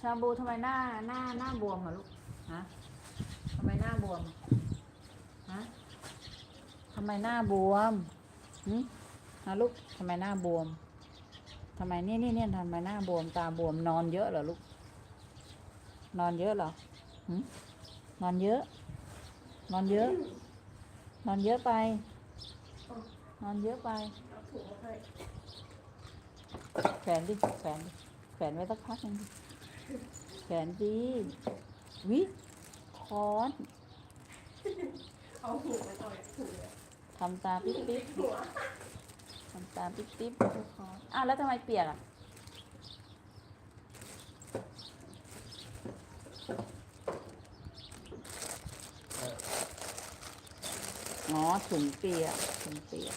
ชาบูทำไมหน้าหน้าหน้าบวมเหรอลูกฮะทำไมหน้าบวมฮะทำไมหน้าบวมหึฮะลูกทำไมหน้าบวมทำไมเนี่ยเนี่ยเนี่ยทำไมหน้าบวมตาบวมนอนเยอะเหรอลูก นอนเยอะเหรอหึนอนเยอะ นอนเยอะ นอนเยอะไป นอนเยอะไปแขวนดิแขวนดิแขวนไว้สักพักนึงดิ แขนดิวิคอนเอาถุงมาต่อยถุงเลยทำตาปิ๊บปิ๊บหัวทำตาปิ๊บปิ๊บทุกคนอ้าวแล้วทำไมเปียกอะอ๋อถุงเปียกถุงเปียก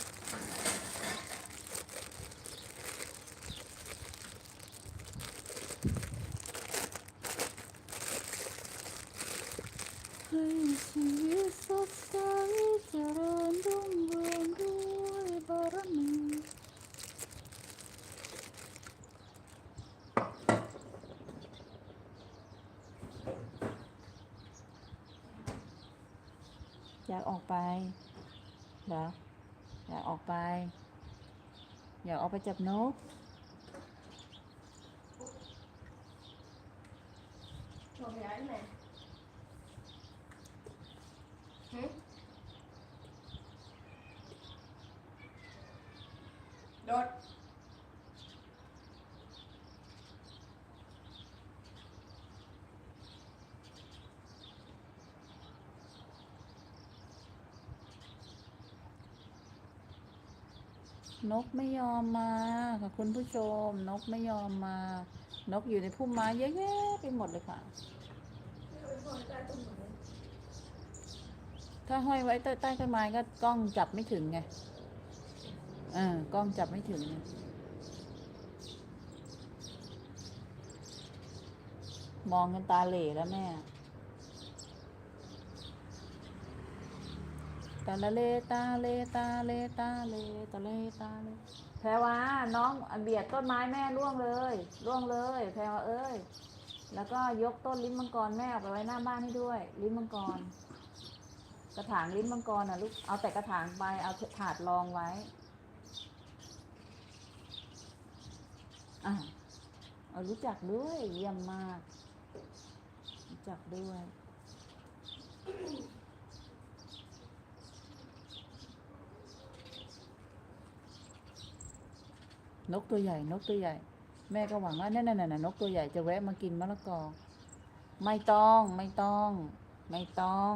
ให้ชีวิตสดใสเจริญรุ่งเรืองด้วยบารมีอยากออกไปเหรออยากออกไป อยากออกไปจับนกโชว์ย้ายไหนหึ โดดนกไม่ยอมมาค่ะคุณผู้ชม นกไม่ยอมมา นกอยู่ในพุ่มไม้เยอะแยะไปหมดเลยค่ะ เอาไว้ใต้ต้นไม้ ถ้าห้อยไว้ใต้ต้นไม้ก็กล้องจับไม่ถึงไงเออกล้องจับไม่ถึงไงมองกันตาเหล่แล้วแม่ ตาละเลตาเลตาเลตาเลตาเลตาเลแพรวาน้องเบียดต้นไม้แม่ร่วงเลยร่วงเลย แพรวาเอ้ย แล้วก็ยกต้นลิ้นมังกรแม่เอาไปไว้หน้าบ้านให้ด้วย ลิ้นมังกร กระถางลิ้นมังกรนะลูก เอาแต่กระถางไปเอาถาดรองไว้อะเอารู้จักด้วยเยี่ยมมาก รู้จักด้วยนกตัวใหญ่นกตัวใหญ่ แม่ก็หวังว่านั่นน่ะน่ะนกตัวใหญ่จะแวะมากินมะละกอ ไม่ต้องไม่ต้อง ไม่ต้อง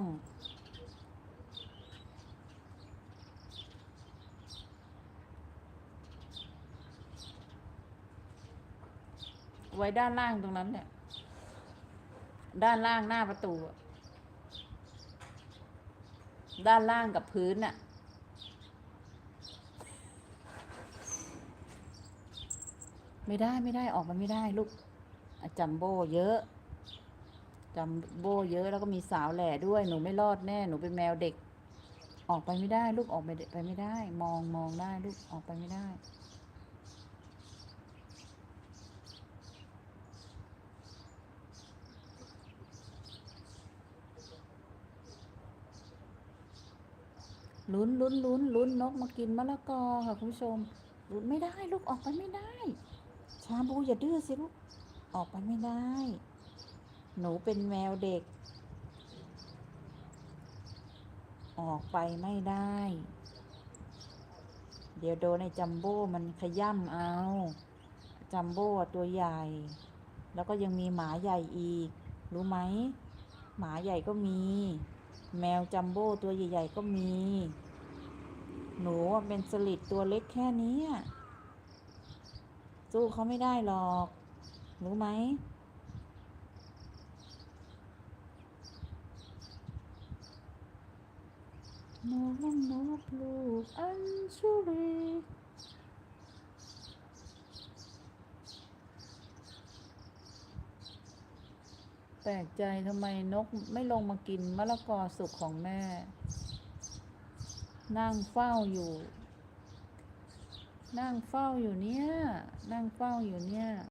ไว้ด้านล่างตรงนั้นเนี่ยด้านล่างหน้าประตู ด้านล่างกับพื้นน่ะ ไม่ได้ไม่ได้ออกมาไม่ได้ลูกจัมโบ้เยอะจัมโบ้เยอะแล้วก็มีสาวแหล่ด้วย หนูไม่รอดแน่ หนูเป็นแมวเด็ก ออกไปไม่ได้ ลูกออกไปไปไม่ได้ มองมองได้ลูกออกไปไม่ได้ ลุ้นลุ้นลุ้นลุ้นนกมากินมะละกอค่ะคุณผู้ชมลุ้นไม่ได้ลูกออกไปไม่ได้ ชาบูอย่าดื้อสิลูกออกไปไม่ได้ หนูเป็นแมวเด็ก ออกไปไม่ได้ เดี๋ยวโดนไอ้จัมโบ้มันขย่ำเอา จัมโบ้ตัวใหญ่ แล้วก็ยังมีหมาใหญ่อีก รู้ไหม หมาใหญ่ก็มี แมวจัมโบ้ตัวใหญ่ ๆ ก็มี หนูเป็นสลิดตัวเล็กแค่นี้สู้เขาไม่ได้หรอก รู้ไหมนกนกลูกอัญชุลีแปลกใจทำไมนกไม่ลงมากินมะละกอสุกของแม่ นั่งเฝ้าอยู่ นั่งเฝ้าอยู่เนี่ย นั่งเฝ้าอยู่เนี่ย